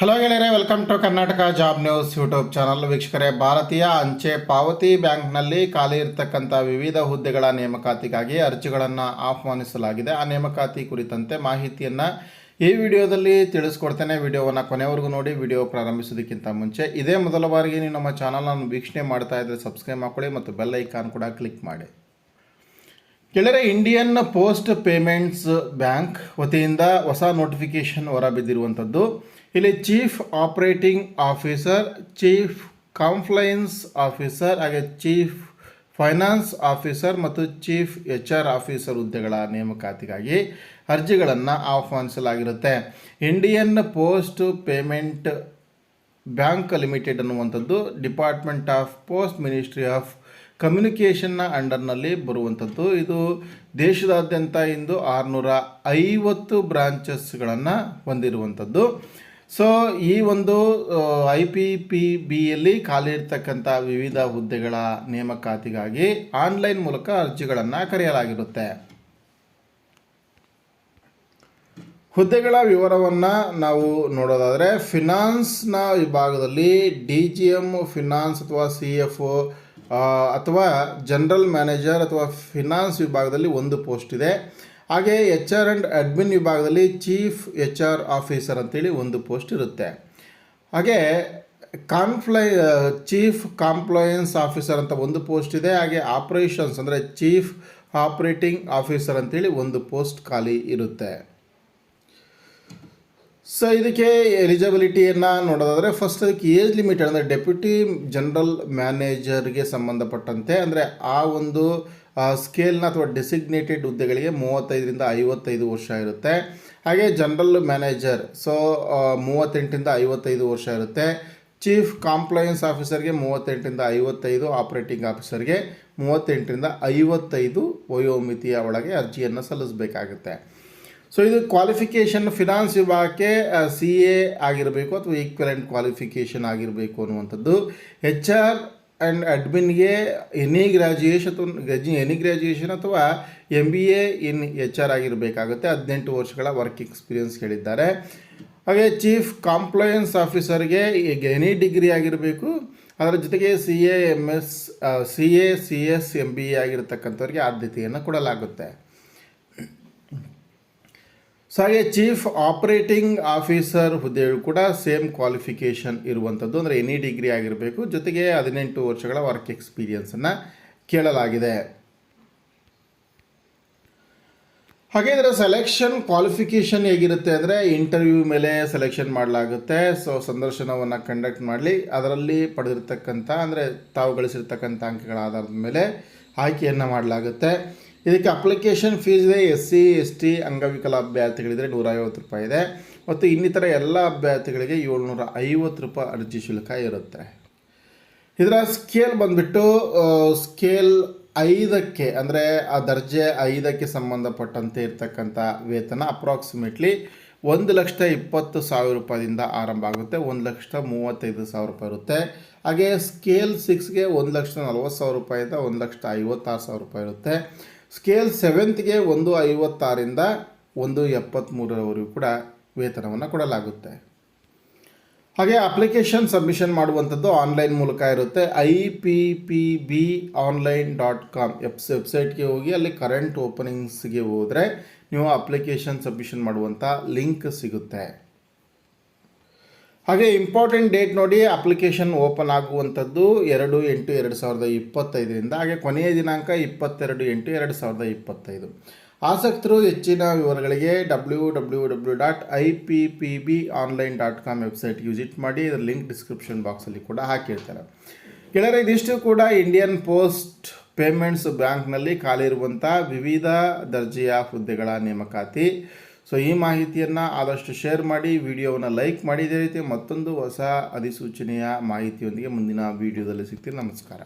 Hello ಗೆಳೆಯರೇ welcome to Karnataka job news YouTube channel ವೀಕ್ಷಕರೇ, ಭಾರತೀಯ ಅಂಚೆ ಪಾವತಿ ಬ್ಯಾಂಕ್ನಲ್ಲಿ ಖಾಲಿ ಇರತಕ್ಕಂಥ ವಿವಿಧ ಹುದ್ದೆಗಳ ನೇಮಕಾತಿಗಾಗಿ ಅರ್ಜಿಗಳನ್ನು ಆಹ್ವಾನಿಸಲಾಗಿದೆ. ಆ ನೇಮಕಾತಿ ಕುರಿತಂತೆ ಮಾಹಿತಿಯನ್ನು ಈ ವಿಡಿಯೋದಲ್ಲಿ ತಿಳಿಸ್ಕೊಡ್ತೇನೆ. ವಿಡಿಯೋವನ್ನು ಕೊನೆವರೆಗೂ ನೋಡಿ, ವಿಡಿಯೋ ಪ್ರಾರಂಭಿಸೋದಕ್ಕಿಂತ ಮುಂಚೆ ಇದೇ ಮೊದಲ ಬಾರಿಗೆ ನೀವು ನಮ್ಮ ಚಾನಲನ್ನು ವೀಕ್ಷಣೆ ಮಾಡ್ತಾ ಇದ್ದರೆ ಸಬ್ಸ್ಕ್ರೈಬ್ ಮಾಡ್ಕೊಳ್ಳಿ ಮತ್ತು ಬೆಲ್ ಐಕಾನ್ ಕೂಡ ಕ್ಲಿಕ್ ಮಾಡಿ. ಕೆಳರೆ ಇಂಡಿಯನ್ ಪೋಸ್ಟ್ ಪೇಮೆಂಟ್ಸ್ ಬ್ಯಾಂಕ್ ವತಿಯಿಂದ ಹೊಸ ನೋಟಿಫಿಕೇಶನ್ ಹೊರಬಿದ್ದಿರುವಂಥದ್ದು. ಇಲ್ಲಿ chief operating officer chief compliance officer ಹಾಗೆ ಚೀಫ್ ಫೈನಾನ್ಸ್ ಆಫೀಸರ್ ಮತ್ತು ಚೀಫ್ ಎಚ್ ಆರ್ ಆಫೀಸರ್ ಹುದ್ದೆಗಳ ನೇಮಕಾತಿಗಾಗಿ ಅರ್ಜಿಗಳನ್ನು ಆಹ್ವಾನಿಸಲಾಗಿರುತ್ತೆ. Indian Post Payment Bank Limited ಅನ್ನುವಂಥದ್ದು Department of Post Ministry of ಕಮ್ಯುನಿಕೇಷನ್ನ ಅಂಡರ್ನಲ್ಲಿ ಬರುವಂಥದ್ದು. ಇದು ದೇಶದಾದ್ಯಂತ ಇಂದು ಆರುನೂರ ಐವತ್ತು ಬ್ರಾಂಚಸ್ಗಳನ್ನು ಹೊಂದಿರುವಂಥದ್ದು. ಸೊ ಈ ಒಂದು ಐ ಪಿ ಪಿ ಬಿಯಲ್ಲಿ ಖಾಲಿ ಇರ್ತಕ್ಕಂಥ ವಿವಿಧ ಹುದ್ದೆಗಳ ನೇಮಕಾತಿಗಾಗಿ ಆನ್ಲೈನ್ ಮೂಲಕ ಅರ್ಜಿಗಳನ್ನು ಕರೆಯಲಾಗಿರುತ್ತೆ. ಹುದ್ದೆಗಳ ವಿವರವನ್ನು ನಾವು ನೋಡೋದಾದರೆ, ಫಿನಾನ್ಸ್ನ ವಿಭಾಗದಲ್ಲಿ ಡಿ ಜಿ ಎಂ ಫಿನಾನ್ಸ್ ಅಥವಾ ಸಿ ಎಫ್ ಅಥವಾ ಜನರಲ್ ಮ್ಯಾನೇಜರ್ ಅಥವಾ ಫಿನಾನ್ಸ್ ವಿಭಾಗದಲ್ಲಿ ಒಂದು ಪೋಸ್ಟ್ ಇದೆ. ಹಾಗೆ ಎಚ್ ಆರ್ ಆ್ಯಂಡ್ ಅಡ್ಮಿನ್ ವಿಭಾಗದಲ್ಲಿ ಚೀಫ್ ಎಚ್ ಆರ್ ಆಫೀಸರ್ ಅಂತೇಳಿ ಒಂದು ಪೋಸ್ಟ್ ಇರುತ್ತೆ. ಹಾಗೆ ಕಾನ್ಫ್ಲೈ ಚೀಫ್ ಕಾಂಪ್ಲಯನ್ಸ್ ಆಫೀಸರ್ ಅಂತ ಒಂದು ಪೋಸ್ಟ್ ಇದೆ. ಹಾಗೆ ಆಪರೇಷನ್ಸ್ ಅಂದರೆ ಚೀಫ್ ಆಪರೇಟಿಂಗ್ ಆಫೀಸರ್ ಅಂತೇಳಿ ಒಂದು ಪೋಸ್ಟ್ ಖಾಲಿ ಇರುತ್ತೆ. ಸೊ ಇದಕ್ಕೆ ಎಲಿಜಿಬಿಲಿಟಿಯನ್ನು ನೋಡೋದಾದರೆ ಫಸ್ಟ್ ಅದಕ್ಕೆ ಏಜ್ ಲಿಮಿಟೆಡ್ ಅಂದರೆ ಡೆಪ್ಯೂಟಿ ಜನರಲ್ ಮ್ಯಾನೇಜರ್ಗೆ ಸಂಬಂಧಪಟ್ಟಂತೆ ಅಂದರೆ ಆ ಒಂದು ಸ್ಕೇಲ್ನ ಅಥವಾ ಡೆಸಿಗ್ನೇಟೆಡ್ ಹುದ್ದೆಗಳಿಗೆ ಮೂವತ್ತೈದರಿಂದ ಐವತ್ತೈದು ವರ್ಷ ಇರುತ್ತೆ. ಹಾಗೆ ಜನರಲ್ ಮ್ಯಾನೇಜರ್ ಸೊ ಮೂವತ್ತೆಂಟರಿಂದ ಐವತ್ತೈದು ವರ್ಷ ಇರುತ್ತೆ. ಚೀಫ್ ಕಾಂಪ್ಲಯನ್ಸ್ ಆಫೀಸರ್ಗೆ ಮೂವತ್ತೆಂಟರಿಂದ ಐವತ್ತೈದು ಆಪ್ರೇಟಿಂಗ್ ಆಫೀಸರ್ಗೆ ಮೂವತ್ತೆಂಟರಿಂದ ಐವತ್ತೈದು ವಯೋಮಿತಿಯ ಒಳಗೆ ಅರ್ಜಿಯನ್ನು ಸಲ್ಲಿಸಬೇಕಾಗುತ್ತೆ. ಸೊ ಇದು ಕ್ವಾಲಿಫಿಕೇಷನ್ ಫಿನಾನ್ಸ್ ವಿಭಾಗಕ್ಕೆ ಸಿ ಎ ಆಗಿರಬೇಕು ಅಥವಾ ಈಕ್ವಲೆಂಟ್ ಕ್ವಾಲಿಫಿಕೇಷನ್ ಆಗಿರಬೇಕು ಅನ್ನುವಂಥದ್ದು. ಎಚ್ ಆರ್ ಆ್ಯಂಡ್ ಅಡ್ಮಿನ್ಗೆ ಎನಿ ಗ್ರ್ಯಾಜುಯೇಷನ್ ಅಥವಾ ಎನಿ ಗ್ರ್ಯಾಜುಯೇಷನ್ ಅಥವಾ M B A in H R ಆಗಿರಬೇಕಾಗುತ್ತೆ. ಹದಿನೆಂಟು ವರ್ಷಗಳ ವರ್ಕ್ ಎಕ್ಸ್ಪೀರಿಯನ್ಸ್ ಹೇಳಿದ್ದಾರೆ. ಹಾಗೆ ಚೀಫ್ ಕಾಂಪ್ಲಯನ್ಸ್ ಆಫೀಸರ್ಗೆ ಈಗ ಎನಿ ಡಿಗ್ರಿ ಆಗಿರಬೇಕು. ಅದರ ಜೊತೆಗೆ C A M S C A C S M B A ಆಗಿರತಕ್ಕಂಥವ್ರಿಗೆ ಆದ್ಯತೆಯನ್ನು ಕೊಡಲಾಗುತ್ತೆ. ಸೊ ಹಾಗೆ ಚೀಫ್ ಆಪರೇಟಿಂಗ್ ಆಫೀಸರ್ ಹುದ್ದೆಗಳು ಕೂಡ ಸೇಮ್ ಕ್ವಾಲಿಫಿಕೇಷನ್ ಇರುವಂಥದ್ದು, ಅಂದರೆ ಎನಿ ಡಿಗ್ರಿ ಆಗಿರಬೇಕು, ಜೊತೆಗೆ ಹದಿನೆಂಟು ವರ್ಷಗಳ ವರ್ಕ್ ಎಕ್ಸ್ಪೀರಿಯನ್ಸನ್ನು ಕೇಳಲಾಗಿದೆ. ಹಾಗೆ ಇದರ ಸೆಲೆಕ್ಷನ್ ಕ್ವಾಲಿಫಿಕೇಷನ್ ಹೇಗಿರುತ್ತೆ ಅಂದರೆ, ಇಂಟರ್ವ್ಯೂ ಮೇಲೆ ಸೆಲೆಕ್ಷನ್ ಮಾಡಲಾಗುತ್ತೆ, ಸೊ ಸಂದರ್ಶನವನ್ನು ಕಂಡಕ್ಟ್ ಮಾಡಲಿ, ಅದರಲ್ಲಿ ಪಡೆದಿರ್ತಕ್ಕಂಥ, ಅಂದರೆ ತಾವು ಗಳಿಸಿರ್ತಕ್ಕಂಥ ಅಂಕಗಳ ಆಧಾರದ ಮೇಲೆ ಆಯ್ಕೆಯನ್ನು ಮಾಡಲಾಗುತ್ತೆ. ಇದಕ್ಕೆ ಅಪ್ಲಿಕೇಶನ್ ಫೀಸ್ ಇದೆ ಎಸ್ ಸಿ ಎಸ್ ಟಿ ಅಂಗವಿಕಲ ಅಭ್ಯರ್ಥಿಗಳಿದ್ರೆ ನೂರ ಐವತ್ತು ರೂಪಾಯಿ ಇದೆ. ಮತ್ತು ಇನ್ನಿತರ ಎಲ್ಲ ಅಭ್ಯರ್ಥಿಗಳಿಗೆ ಏಳ್ನೂರ ಐವತ್ತು ರೂಪಾಯಿ ಅರ್ಜಿ ಶುಲ್ಕ ಇರುತ್ತೆ. ಇದರ ಸ್ಕೇಲ್ ಬಂದುಬಿಟ್ಟು ಸ್ಕೇಲ್ ಐದಕ್ಕೆ, ಅಂದರೆ ಆ ದರ್ಜೆ ಐದಕ್ಕೆ ಸಂಬಂಧಪಟ್ಟಂತೆ ಇರತಕ್ಕಂಥ ವೇತನ ಅಪ್ರಾಕ್ಸಿಮೇಟ್ಲಿ ಒಂದು ಲಕ್ಷ ಇಪ್ಪತ್ತು ಸಾವಿರ ರೂಪಾಯಿಂದ ಆರಂಭ ಆಗುತ್ತೆ. ಒಂದು ಲಕ್ಷದ ಮೂವತ್ತೈದು ಸಾವಿರ ರೂಪಾಯಿ ಇರುತ್ತೆ. ಹಾಗೆ ಸ್ಕೇಲ್ ಸಿಕ್ಸ್ಗೆ ಒಂದು ಲಕ್ಷದ ನಲ್ವತ್ತು ಸಾವಿರ ರೂಪಾಯಿಂದ ಒಂದು ಲಕ್ಷದ ಐವತ್ತಾರು ಸಾವಿರ ರೂಪಾಯಿ ಇರುತ್ತೆ. ಸ್ಕೇಲ್ ಸೆವೆಂತ್ಗೆ ಒಂದು ಐವತ್ತಾರಿಂದ ಒಂದು ಎಪ್ಪತ್ತ್ಮೂರರವರೆಗೂ ಕೂಡ ವೇತನವನ್ನು ಕೊಡಲಾಗುತ್ತೆ. ಹಾಗೆ ಅಪ್ಲಿಕೇಶನ್ ಸಬ್ಮಿಷನ್ ಮಾಡುವಂಥದ್ದು ಆನ್ಲೈನ್ ಮೂಲಕ ಇರುತ್ತೆ. I P P B online dot com ಎಪ್ಸ್ ವೆಬ್ಸೈಟ್ಗೆ ಹೋಗಿ ಅಲ್ಲಿ ಕರೆಂಟ್ ಓಪನಿಂಗ್ಸ್ಗೆ ಹೋದರೆ ನೀವು ಅಪ್ಲಿಕೇಶನ್ ಸಬ್ಮಿಷನ್ ಮಾಡುವಂಥ ಲಿಂಕ್ ಸಿಗುತ್ತೆ. ಹಾಗೆ ಇಂಪಾರ್ಟೆಂಟ್ ಡೇಟ್ ನೋಡಿ ಅಪ್ಲಿಕೇಶನ್ ಓಪನ್ ಆಗುವಂಥದ್ದು ಎರಡು ಎಂಟು ಎರಡು ಸಾವಿರದ ಇಪ್ಪತ್ತೈದರಿಂದ, ಹಾಗೆ ಕೊನೆಯ ದಿನಾಂಕ ಇಪ್ಪತ್ತೆರಡು ಎಂಟು ಎರಡು ಸಾವಿರದ ಇಪ್ಪತ್ತೈದು. ಆಸಕ್ತರು ಹೆಚ್ಚಿನ ವಿವರಗಳಿಗೆ W W W dot I P P B online dot com website visit ಮಾಡಿ, ಇದರ ಲಿಂಕ್ ಡಿಸ್ಕ್ರಿಪ್ಷನ್ ಬಾಕ್ಸಲ್ಲಿ ಕೂಡ ಹಾಕಿರ್ತಾರೆ. ಗೆಳೆಯರೆ, ಇದಿಷ್ಟು ಕೂಡ ಇಂಡಿಯನ್ ಪೋಸ್ಟ್ ಪೇಮೆಂಟ್ಸ್ ಬ್ಯಾಂಕ್ನಲ್ಲಿ ಖಾಲಿ ಇರುವಂಥ ವಿವಿಧ ದರ್ಜೆಯ ಹುದ್ದೆಗಳ ನೇಮಕಾತಿ. ಸೊ ಈ ಮಾಹಿತಿಯನ್ನು ಆದಷ್ಟು ಶೇರ್ ಮಾಡಿ ವಿಡಿಯೋವನ್ನು ಲೈಕ್ ಮಾಡಿ. ಇದೇ ರೀತಿ ಮತ್ತೊಂದು ಹೊಸ ಅಧಿಸೂಚನೆಯ ಮಾಹಿತಿಯೊಂದಿಗೆ ಮುಂದಿನ ವಿಡಿಯೋದಲ್ಲಿ ಸಿಗ್ತೀನಿ. ನಮಸ್ಕಾರ.